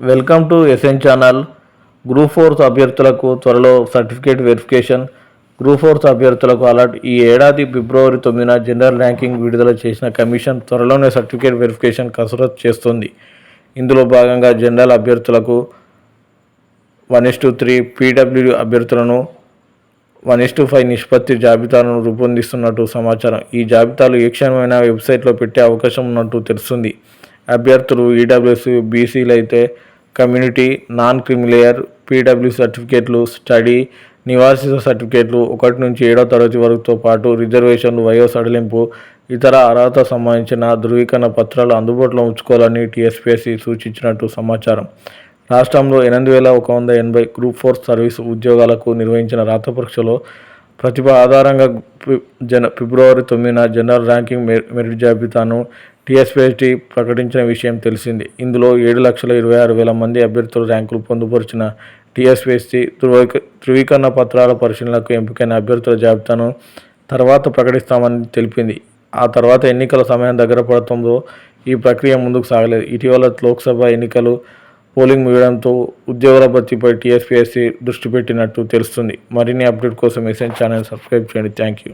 Welcome to SN channel group fours అభ్యర్థులకు త్వరలో certificate verification group fours అభ్యర్థులకు alert ఈ ఏడాది ఫిబ్రవరి తొమ్మిదిన జనరల్ ర్యాంకింగ్ విడుదల చేసిన కమిషన్ త్వరలోనే సర్టిఫికేట్ వెరిఫికేషన్ కసరత్ చేస్తుంది. ఇందులో భాగంగా జనరల్ అభ్యర్థులకు one is to three PW అభ్యర్థులను వన్ ఇస్ టు ఫైవ్ నిష్పత్తి జాబితాను రూపొందిస్తున్నట్టు సమాచారం. ఈ జాబితాలు ఏ క్షణమైన వెబ్సైట్లో పెట్టే అవకాశం ఉన్నట్టు తెలుస్తుంది. అభ్యర్థులు ఈడబ్ల్యూఎస్ బీసీలు అయితే community non creamy layer PW సర్టిఫికేట్లు స్టడీ నివాసిత సర్టిఫికేట్లు ఒకటి నుంచి ఏడో తరగతి వరకుతో పాటు రిజర్వేషన్లు వయో సడలింపు ఇతర అర్హత సంబంధించిన ధృవీకరణ పత్రాలు అందుబాటులో ఉంచుకోవాలని టీఎస్పీఎస్సీ సూచించినట్టు సమాచారం. రాష్ట్రంలో ఎనిమిది వేల ఒక వంద ఎనభై గ్రూప్ ఫోర్ సర్వీస్ ఉద్యోగాలకు నిర్వహించిన రాత పరీక్షలో ప్రతిభ ఆధారంగా జన ఫిబ్రవరి తొమ్మిదిన జనరల్ ర్యాంకింగ్ మె- మెరిట్ జాబితాను టీఎస్పీఎస్టీ ప్రకటించిన విషయం తెలిసింది. ఇందులో ఏడు లక్షల ఇరవై ఆరు వేల మంది అభ్యర్థులు ర్యాంకులు పొందుపరిచిన టీఎస్పీఎస్టీ ధృవీక ధృవీకరణ పత్రాల పరిశీలనకు ఎంపికైన అభ్యర్థుల జాబితాను తర్వాత ప్రకటిస్తామని తెలిపింది. ఆ తర్వాత ఎన్నికల సమయం దగ్గర పడటంతో ఈ ప్రక్రియ ముందుకు సాగలేదు. ఇటీవల లోక్సభ ఎన్నికలు పోలింగ్ ముగియడంతో ఉద్యోగుల భర్తీపై టీఎస్పీఎస్సీ దృష్టి పెట్టినట్టు తెలుస్తుంది. మరిన్ని అప్డేట్ కోసం ఎస్ఎన్ ఛానల్ సబ్స్క్రైబ్ చేయండి. Thank you.